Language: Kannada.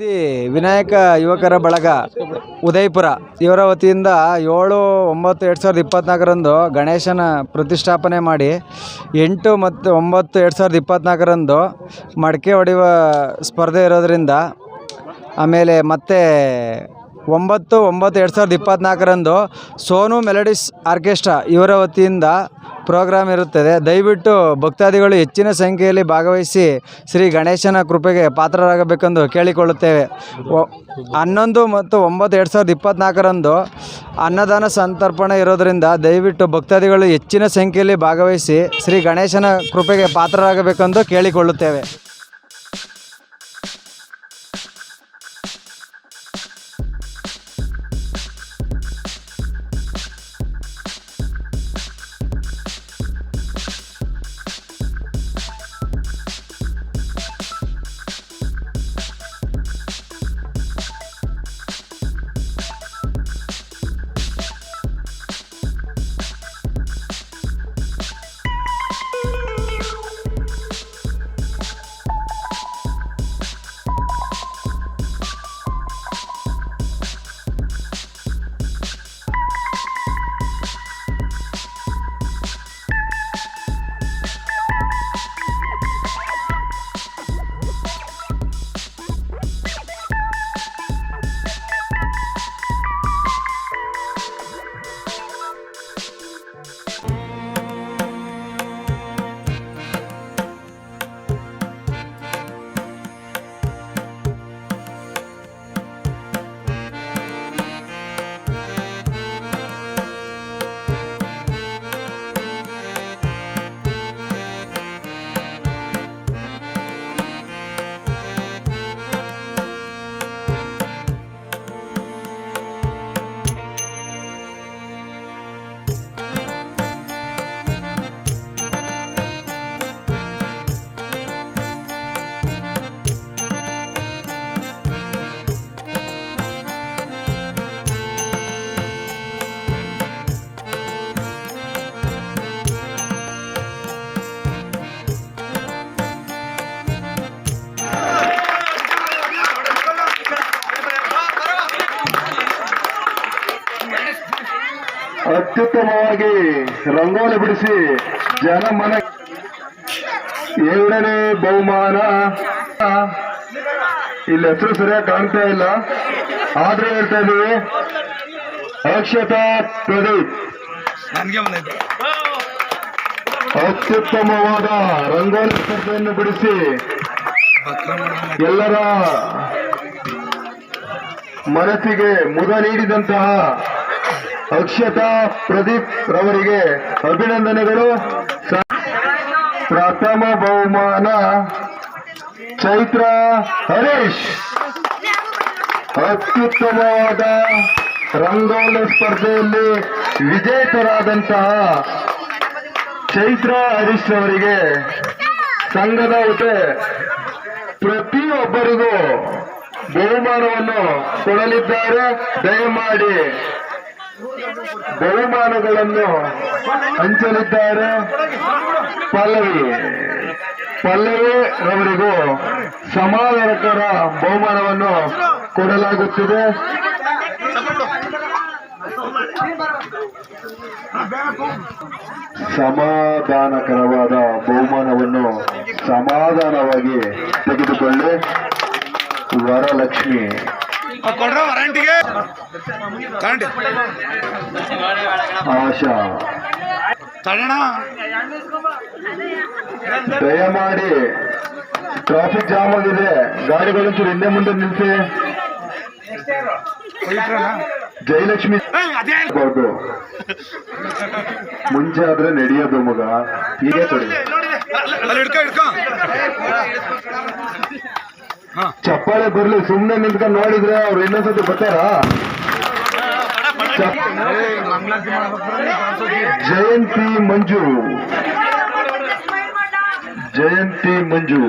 ದಿ ವಿನಾಯಕ ಯುವಕರ ಬಳಗ ಉದಯಪುರ. ಇವರ ವತಿಯಿಂದ ಏಳು, ಒಂಬತ್ತು, ಎರಡು ಸಾವಿರದ ಇಪ್ಪತ್ನಾಲ್ಕರಂದು ಗಣೇಶನ ಪ್ರತಿಷ್ಠಾಪನೆ ಮಾಡಿ, ಎಂಟು ಮತ್ತು ಒಂಬತ್ತು, ಎರಡು ಸಾವಿರದ ಇಪ್ಪತ್ನಾಲ್ಕರಂದು ಮಡಕೆ ಹೊಡೆಯುವ ಸ್ಪರ್ಧೆ ಇರೋದರಿಂದ, ಆಮೇಲೆ ಮತ್ತೆ ಒಂಬತ್ತು ಒಂಬತ್ತು, ಎರಡು ಸಾವಿರದ ಇಪ್ಪತ್ನಾಲ್ಕರಂದು ಸೋನು ಮೆಲಡಿಸ್ ಆರ್ಕೆಸ್ಟ್ರಾ ಇವರ ವತಿಯಿಂದ ಪ್ರೋಗ್ರಾಮ್ ಇರುತ್ತದೆ. ದಯವಿಟ್ಟು ಭಕ್ತಾದಿಗಳು ಹೆಚ್ಚಿನ ಸಂಖ್ಯೆಯಲ್ಲಿ ಭಾಗವಹಿಸಿ ಶ್ರೀ ಗಣೇಶನ ಕೃಪೆಗೆ ಪಾತ್ರರಾಗಬೇಕೆಂದು ಕೇಳಿಕೊಳ್ಳುತ್ತೇವೆ. ಹನ್ನೊಂದು ಮತ್ತು ಒಂಬತ್ತು ಎರಡು ಸಾವಿರದ ಇಪ್ಪತ್ತ್ನಾಲ್ಕರಂದು ಅನ್ನದಾನ ಸಂತರ್ಪಣೆ ಇರೋದರಿಂದ ದಯವಿಟ್ಟು ಭಕ್ತಾದಿಗಳು ಹೆಚ್ಚಿನ ಸಂಖ್ಯೆಯಲ್ಲಿ ಭಾಗವಹಿಸಿ ಶ್ರೀ ಗಣೇಶನ ಕೃಪೆಗೆ ಪಾತ್ರರಾಗಬೇಕೆಂದು ಕೇಳಿಕೊಳ್ಳುತ್ತೇವೆ. ಅತ್ಯುತ್ತಮವಾಗಿ ರಂಗೋಲಿ ಬಿಡಿಸಿ ಜನಮನ ಎರಡನೇ ಬಹುಮಾನ. ಇಲ್ಲಿ ಹೆಸರು ಸರಿಯಾಗಿ ಕಾಣ್ತಾ ಇಲ್ಲ. ಆದ್ರೆ ಹೇಳ್ತಾ ಇದೀವಿ ಅಕ್ಷತಾ ಪ್ರದೀಪ್. ಅತ್ಯುತ್ತಮವಾದ ರಂಗೋಲಿ ಸ್ಪರ್ಧೆಯನ್ನು ಬಿಡಿಸಿ ಎಲ್ಲರ ಮನಸ್ಸಿಗೆ ಮುದ ನೀಡಿದಂತಹ ಅಕ್ಷತಾ ಪ್ರದೀಪ್ ರವರಿಗೆ ಅಭಿನಂದನೆಗಳು. ಪ್ರಥಮ ಬಹುಮಾನ ಚೈತ್ರ ಹರೀಶ್. ಅತ್ಯುತ್ತಮವಾದ ರಂಗೋಲಿ ಸ್ಪರ್ಧೆಯಲ್ಲಿ ವಿಜೇತರಾದಂತಹ ಚೈತ್ರ ಹರೀಶ್ ಅವರಿಗೆ ಸಂಘದ ಜೊತೆ ಪ್ರತಿಯೊಬ್ಬರಿಗೂ ಬಹುಮಾನವನ್ನು ಕೊಡಲಿದ್ದಾರೆ. ದಯಮಾಡಿ ಬಹುಮಾನಗಳನ್ನು ಹಂಚಲಿದ್ದಾರೆ ಪಲ್ಲವಿ. ಪಲ್ಲವಿ ರವರಿಗೂ ಸಮಾಧಾನಕರ ಬಹುಮಾನವನ್ನು ಕೊಡಲಾಗುತ್ತಿದೆ. ಸಮಾಧಾನಕರವಾದ ಬಹುಮಾನವನ್ನು ಸಮಾಧಾನವಾಗಿ ತೆಗೆದುಕೊಳ್ಳಿ. ವರಲಕ್ಷ್ಮಿ. ಕೊಡ್ರ ವಾರಂಟಿಗೆ ಆಶಾ. ತಡಣ ದಯಮಾಡಿ ಟ್ರಾಫಿಕ್ ಜಾಮ್ ಆಗಿದೆ ಗಾಡಿಗಳಂತೂ ಹಿಂದೆ ಮುಂದೆ ನಿಲ್ಸಿ. ಜಯಲಕ್ಷ್ಮಿ ಮುಂಚೆ ಆದ್ರೆ ನಡೆಯೋದು ಮಗ. ಹೀಗೆ ಕೊಡಿ ಚಪ್ಪಾಳೆ ಬರ್ಲಿ ಸುಮ್ನೆ ನಿಂತ್ಕೊಂಡು ನೋಡಿದ್ರೆ ಅವ್ರು ಇನ್ನೊಂದ್ಸತಿ ಬರ್ತಾರ? ಜಯಂತಿ ಮಂಜು. ಜಯಂತಿ ಮಂಜು.